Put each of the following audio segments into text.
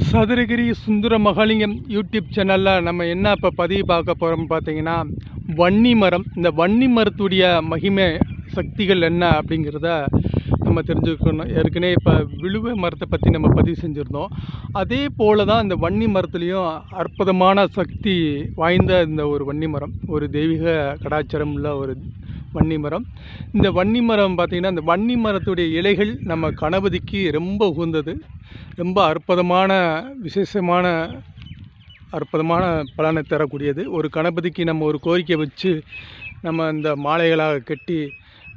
சதுரகிரி சுந்தர Mahalingam YouTube சேனலில் நம்ம என்ன இப்போ பதிவு பார்க்க போகிறோம் பார்த்தீங்கன்னா வன்னி மரம். இந்த வன்னி மரத்துடைய மகிமை சக்திகள் என்ன அப்படிங்கிறத நம்ம தெரிஞ்சுக்கணும். ஏற்கனவே இப்போ விழுவ மரத்தை பற்றி நம்ம பதிவு செஞ்சுருந்தோம். அதே போல் தான் இந்த வன்னி மரத்துலேயும் அற்புதமான சக்தி வாய்ந்த இந்த ஒரு வன்னி மரம். ஒரு தெய்வீக கடாச்சாரம் உள்ள ஒரு வன்னி மரம் இந்த வன்னி மரம் பார்த்திங்கன்னா இந்த வன்னி மரத்துடைய இலைகள் நம்ம கணபதிக்கு ரொம்ப உகந்தது. ரொம்ப அற்புதமான விசேஷமான அற்புதமான பலனை தரக்கூடியது. ஒரு கணபதிக்கு நம்ம ஒரு கோரிக்கை வச்சு நம்ம இந்த மாலைகளாக கட்டி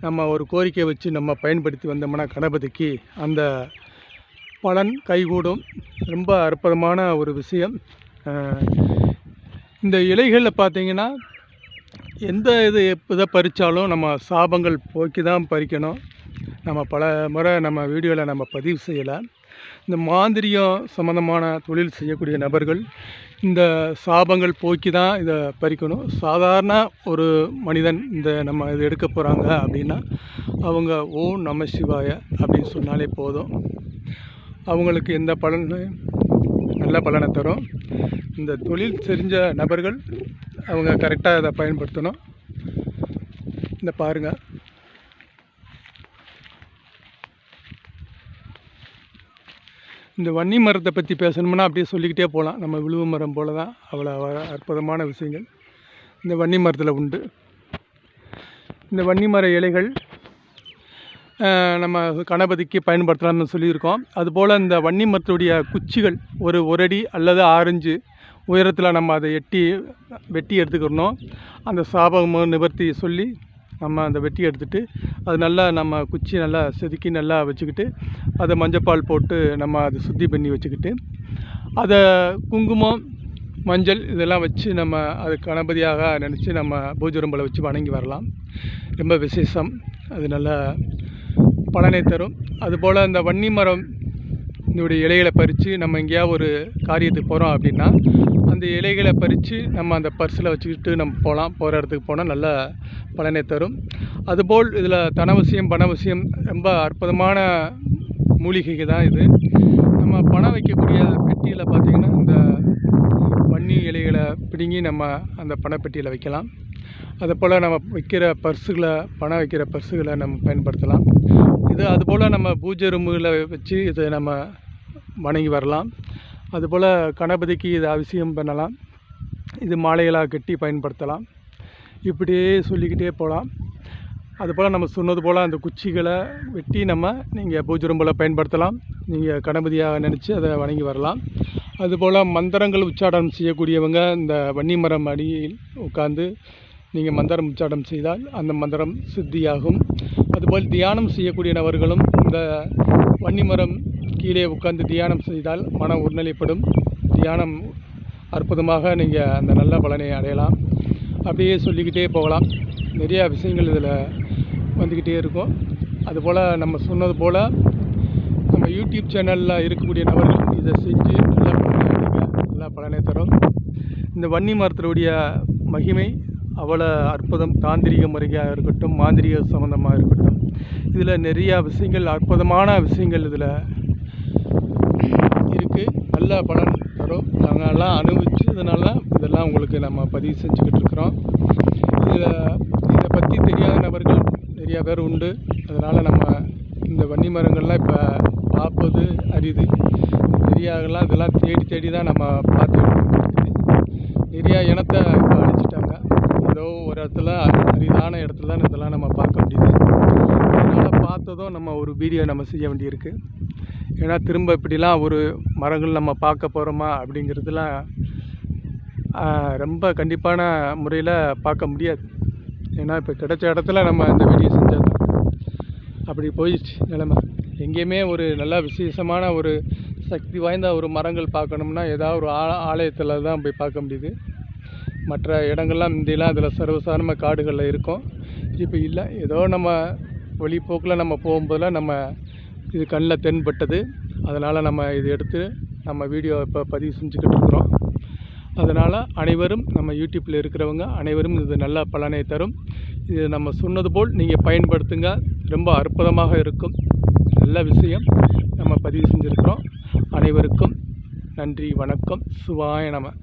நம்ம ஒரு கோரிக்கை வச்சு நம்ம பயன்படுத்தி வந்தோம்னா கணபதிக்கு அந்த பலன் கைகூடும். ரொம்ப அற்புதமான ஒரு விஷயம். இந்த இலைகளில் பார்த்தீங்கன்னா எந்த இது இதை பறித்தாலும் நம்ம சாபங்கள் போக்கி தான் பறிக்கணும். நம்ம பல முறை நம்ம வீடியோவில் நம்ம பதிவு செய்யலை. இந்த மாந்திரியம் சம்மந்தமான தொழில் செய்யக்கூடிய நபர்கள் இந்த சாபங்கள் போக்கி தான் இதை பறிக்கணும். சாதாரண ஒரு மனிதன் இந்த நம்ம இது எடுக்க போகிறாங்க அப்படின்னா அவங்க ஓம் நம சிவாய அப்படின்னு சொன்னாலே போதும். அவங்களுக்கு எந்த பலன் நல்ல பலனை தரும். இந்த தொழில் தெரிஞ்ச நபர்கள் அவங்க கரெக்டாக இதை பயன்படுத்தணும். இந்த பாருங்கள் இந்த வன்னி மரத்தை பற்றி பேசணும்னா அப்படியே சொல்லிக்கிட்டே போகலாம் நம்ம விழுவு மரம் போல தான் அவ்வளோ அற்புதமான விஷயங்கள். இந்த வன்னி மரத்தில் உண்டு. இந்த வன்னி மர இலைகள் நம்ம கணபதிக்கு பயன்படுத்தலாம்னு சொல்லியிருக்கோம். அதுபோல் இந்த வன்னி மரத்துடைய குச்சிகள் ஒரு ஒரு அடி அல்லது ஆரஞ்சு உயரத்தில் நம்ம அதை எட்டி வெட்டி எடுத்துக்கிறணும். அந்த சாபம் நிவர்த்தி சொல்லி நம்ம அந்த வெட்டி எடுத்துட்டு அது நல்லா நம்ம குச்சி நல்லா செதுக்கி நல்லா வச்சுக்கிட்டு அதை மஞ்சப்பால் போட்டு நம்ம அதை சுத்தி பண்ணி வச்சுக்கிட்டு அதை குங்குமம் மஞ்சள் இதெல்லாம் வச்சு நம்ம அது கணபதியாக நினச்சி நம்ம பூஜை ரூம்பில் வச்சு வணங்கி வரலாம். ரொம்ப விசேஷம். அது நல்ல பலனை தரும். அதுபோல் அந்த வன்னி மரம் இதோடைய இலைகளை பறித்து நம்ம எங்கேயாவது ஒரு காரியத்துக்கு போகிறோம் அப்படின்னா அந்த இலைகளை பறித்து நம்ம அந்த பர்ஸில் வச்சுக்கிட்டு நம்ம போகலாம் போகிற இடத்துக்கு போனால் நல்ல பலனை தரும். அதுபோல் இதில் தனவசியம் பணவசியம் ரொம்ப அற்புதமான மூலிகை தான் இது. நம்ம பணம் வைக்கக்கூடிய பெட்டியில் பார்த்திங்கன்னா இந்த வன்னி இலைகளை பிடுங்கி நம்ம அந்த பணப்பெட்டியில் வைக்கலாம். அதுபோல் நம்ம வைக்கிற பர்ஸுகளை பணம் வைக்கிற பர்ஸுகளை நம்ம பயன்படுத்தலாம். இது அதுபோல் நம்ம பூஜை ரூமுகளை வச்சு இதை நம்ம வணங்கி வரலாம். அதுபோல் கணபதிக்கு இது அவசியம் பண்ணலாம். இது மாலைகளாக கட்டி பயன்படுத்தலாம். இப்படியே சொல்லிக்கிட்டே போகலாம். அதுபோல் நம்ம சொன்னது போல் அந்த குச்சிகளை வெட்டி நம்ம நீங்கள் பூஜை ரூம்பில் பயன்படுத்தலாம். நீங்கள் கணபதியாக நினச்சி அதை வணங்கி வரலாம். அதுபோல் மந்திரங்கள் உச்சாடனம் செய்யக்கூடியவங்க இந்த வன்னி மரம் அடியில் உட்காந்து நீங்கள் மந்திரம் உச்சாடம் செய்தால் அந்த மந்திரம் சித்தியாகும். அதுபோல் தியானம் செய்யக்கூடிய நபர்களும் இந்த வன்னி மரம் கீழே உட்கார்ந்து தியானம் செய்தால் மனம் ஒருநிலைப்படும் தியானம் அற்புதமாக நீங்கள் அந்த நல்ல பலனை அடையலாம். அப்படியே சொல்லிக்கிட்டே போகலாம். நிறையா விஷயங்கள் இதில் வந்துக்கிட்டே இருக்கும். அதுபோல் நம்ம சொன்னது போல் நம்ம யூடியூப் சேனலில் இருக்கக்கூடிய நபர்கள் இதை செஞ்சு நல்ல பலனை பலனை தரும். இந்த வன்னி மரத்தினுடைய மகிமை அவ்வளோ அற்புதம் தாந்திரிக முறையாக இருக்கட்டும் மாந்திரிக சம்மந்தமாக இருக்கட்டும். இதில் நிறையா விஷயங்கள் அற்புதமான விஷயங்கள் இதில் நல்ல பலன் தரும் நாங்கள்லாம் அனுபவிச்சதுனால இதெல்லாம் உங்களுக்கு நம்ம பதிவு செஞ்சுக்கிட்டு இருக்கிறோம். இதில் இதை பற்றி தெரியாத நபர்கள் நிறையா பேர் உண்டு. அதனால் நம்ம இந்த வன்னி மரங்கள்லாம் இப்போ பார்ப்பது அரிது. நிறையாலாம் இதெல்லாம் தேடி தேடி தான் நம்ம பார்த்து நிறையா இனத்தை இப்போ அழிச்சிட்டாங்க. ஏதோ ஒரு இடத்துல அரிதான இடத்துல தான் இதெல்லாம் நம்ம பார்க்க முடியுது அதனால் பார்த்ததும் நம்ம ஒரு வீடியோ நம்ம செய்ய வேண்டியிருக்கு. ஏன்னா திரும்ப இப்படிலாம் ஒரு மரங்கள் நம்ம பார்க்க போகிறோமா அப்படிங்கிறதுலாம் ரொம்ப கண்டிப்பான முறையில் பார்க்க முடியாது. ஏன்னா இப்போ கிடைச்ச இடத்துல நம்ம அந்த வீடியோ செஞ்சது அப்படி போயிடுச்சு நிலமை. எங்கேயுமே ஒரு நல்ல விசேஷமான ஒரு சக்தி வாய்ந்த ஒரு மரங்கள் பார்க்கணும்னா ஏதாவது ஒரு ஆ ஆலயத்தில் தான் போய் பார்க்க முடியுது. மற்ற இடங்கள்லாம் முந்தியெல்லாம் அதில் சர்வசாதாரணமாக காடுகளில் இருக்கும். இப்போ இல்லை. ஏதோ நம்ம வழிப்போக்கில் நம்ம போகும்போதெல்லாம் நம்ம இது கண்ணில் தென்பட்டது. அதனால் நம்ம இது எடுத்து நம்ம வீடியோ இப்போ பதிவு செஞ்சுக்கிட்டு இருக்கிறோம். அதனால் அனைவரும் நம்ம யூடியூப்பில் இருக்கிறவங்க அனைவரும் இது நல்ல பலனை தரும். இது நம்ம சொன்னது போல் நீங்கள் பயன்படுத்துங்க. ரொம்ப அற்புதமாக இருக்கும். நல்ல விஷயம் நம்ம பதிவு செஞ்சுருக்கிறோம். அனைவருக்கும் நன்றி வணக்கம். சுவாய நம.